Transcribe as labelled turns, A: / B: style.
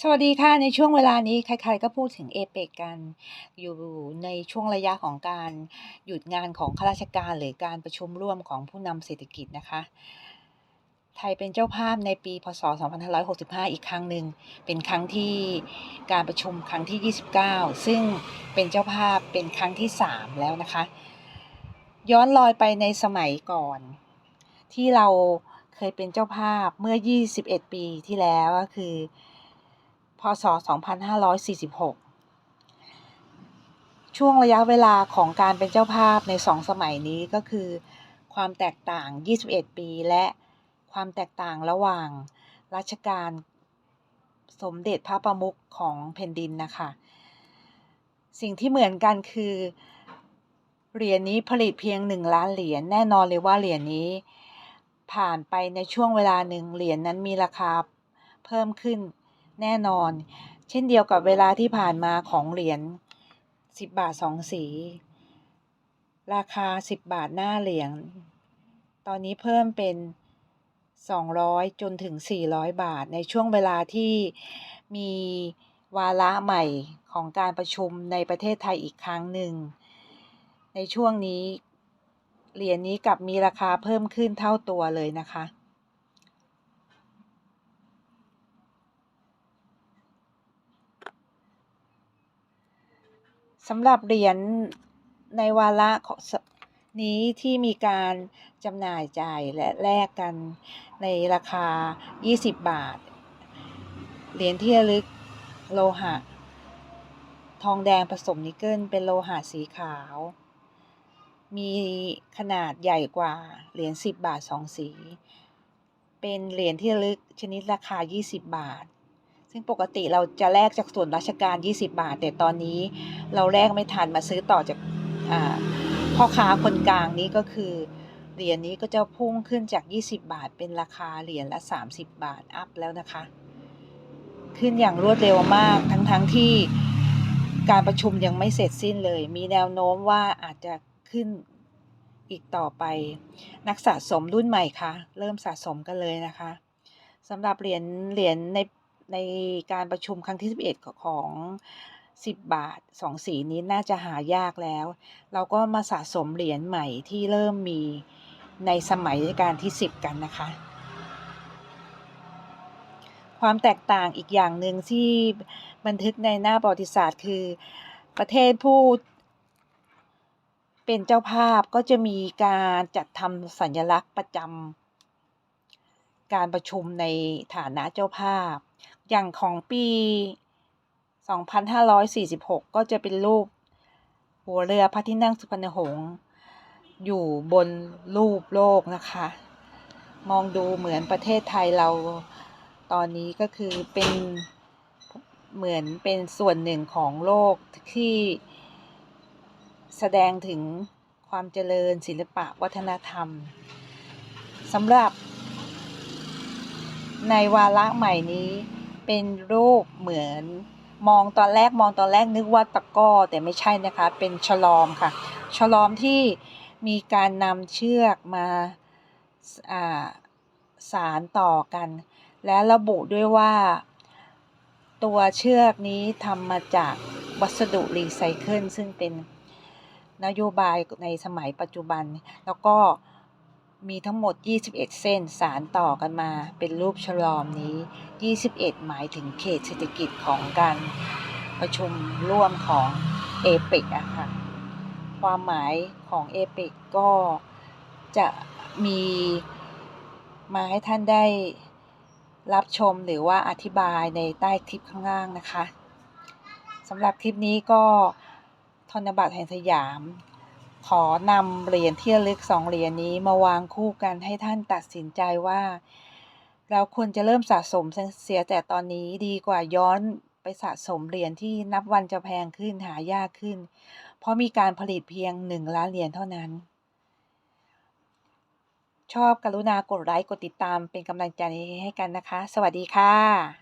A: สวัสดีค่ะ ในช่วงเวลานี้ใครๆก็พูดถึงเอเปกกันอยู่ในช่วงระยะของการหยุดงานของข้าราชการหรือการประชุมร่วมของผู้นำเศรษฐกิจนะคะ ไทยเป็นเจ้าภาพในปี พศ 2565 อีกครั้งหนึ่ง เป็นครั้งที่การประชุมครั้งที่ 29 ซึ่งเป็นเจ้าภาพเป็นครั้งที่ 3 แล้วนะคะ ย้อนรอยไปในสมัยก่อน ที่เราเคยเป็นเจ้าภาพเมื่อ 21 ปีที่แล้วก็คือ ศ 2546 ช่วงระยะเวลาของการเป็นเจ้าภาพใน2สมัยนี้ก็คือ ความแตกต่าง 21 ปี และความแตกต่างระหว่างรัชกาลสมเด็จพระประมุขของแผ่นดินนะคะ สิ่งที่เหมือนกันคือเหรียญนี้ผลิตเพียง 1 ล้านเหรียญแน่นอนเลยว่าเหรียญนี้ ผ่านไปในช่วงเวลาหนึ่งเหรียญนั้นมีราคาเพิ่มขึ้น แน่นอน เช่นเดียวกับเวลาที่ผ่านมาของเหรียญ10 บาท 2 สี ราคา 10 บาทหน้าเหรียญตอนนี้เพิ่มเป็น 200 จนถึง 400 บาทในช่วงเวลาที่มีวาระใหม่ของการประชุมในประเทศไทยอีกครั้งหนึ่ง ในช่วงนี้ เหรียญนี้กลับมีราคาเพิ่มขึ้นเท่าตัวเลยนะคะ สำหรับเหรียญในวาระของนี้ที่มีการจำหน่ายจ่ายและแลกกันในราคา 20 บาท เหรียญที่ระลึกโลหะ ทองแดงผสมนิกเกิลเป็นโลหะสีขาว มีขนาดใหญ่กว่า เหรียญ 10 บาท 2 สี เป็นเหรียญที่ระลึกชนิดราคา 20 บาท ซึ่งปกติเราจะแลกจากส่วนราชการ 20 บาท แต่ตอนนี้เราแลกไม่ทันมาซื้อต่อจากพ่อค้าคนกลางนี้ก็คือเหรียญนี้ก็จะพุ่งขึ้นจาก 20 บาท เป็นราคาเหรียญละ 30 บาทอัพแล้วนะคะ ขึ้นอย่างรวดเร็วมากทั้งๆทที่การประชุมยังไม่เสร็จสิ้นเลย มีแนวโน้มว่าอาจจะขึ้นอีกต่อไป นักสะสมรุ่นใหม่คะเริ่มสะสมกันเลยนะคะสำหรับเหรียญเหรียญใน ในการประชุมครั้งที่ 11 ของ 10 บาท 2 สีนี้น่าจะหายากแล้ว เราก็มาสะสมเหรียญใหม่ที่เริ่มมีในสมัยรัชกาลที่ 10 กันนะคะ ความแตกต่างอีกอย่างหนึ่งที่บันทึกในหน้าประวัติศาสตร์ คือประเทศผู้เป็นเจ้าภาพก็จะมีการจัดทำสัญลักษณ์ประจำการประชุมในฐานะเจ้าภาพ อย่างของปี 2546 ก็จะเป็นรูป หัวเรือพระที่นั่งสุพรรณหงษ์อยู่บนรูปโลกนะคะ มองดูเหมือนประเทศไทยเราตอนนี้ก็คือเป็นเหมือนเป็นส่วนหนึ่งของโลกที่แสดงถึงความเจริญศิลปะวัฒนธรรมสำหรับ ในวาระใหม่นี้ เป็นรูปเหมือนมองตอนแรกมองตอนแรกนึกว่าตะก้อแต่ไม่ใช่นะคะ เป็นฉลอมค่ะ ฉลอมที่มีการนำเชือกมาสารต่อกัน และระบุด้วยว่า ตัวเชือกนี้ทำมาจากวัสดุรีไซเคิลซึ่งเป็นนโยบายในสมัยปัจจุบัน แล้วก็ มีทั้งหมด 21 เส้นสารต่อกันมา เป็นรูปฉลอมนี้ 21 หมายถึงเขตเศรษฐกิจของการประชุมร่วมของเอเปกอะค่ะ ความหมายของเอเปกก็จะมีมาให้ท่านได้รับชมหรือว่าอธิบายในใต้คลิปข้างล่างนะคะสำหรับคลิปนี้ก็ธนบัตรแห่งสยาม ขอนำเหรียญที่ระลึกสองเหรียญนี้มาวางคู่กันให้ท่านตัดสินใจว่า เราควรจะเริ่มสะสมเสียแต่ตอนนี้ดีกว่าย้อนไปสะสมเหรียญที่นับวันจะแพงขึ้นหายากขึ้น เพราะมีการผลิตเพียงหนึ่งล้านเหรียญเท่านั้น ชอบกรุณากดไลค์กดติดตามเป็นกำลังใจให้กันนะคะ สวัสดีค่ะ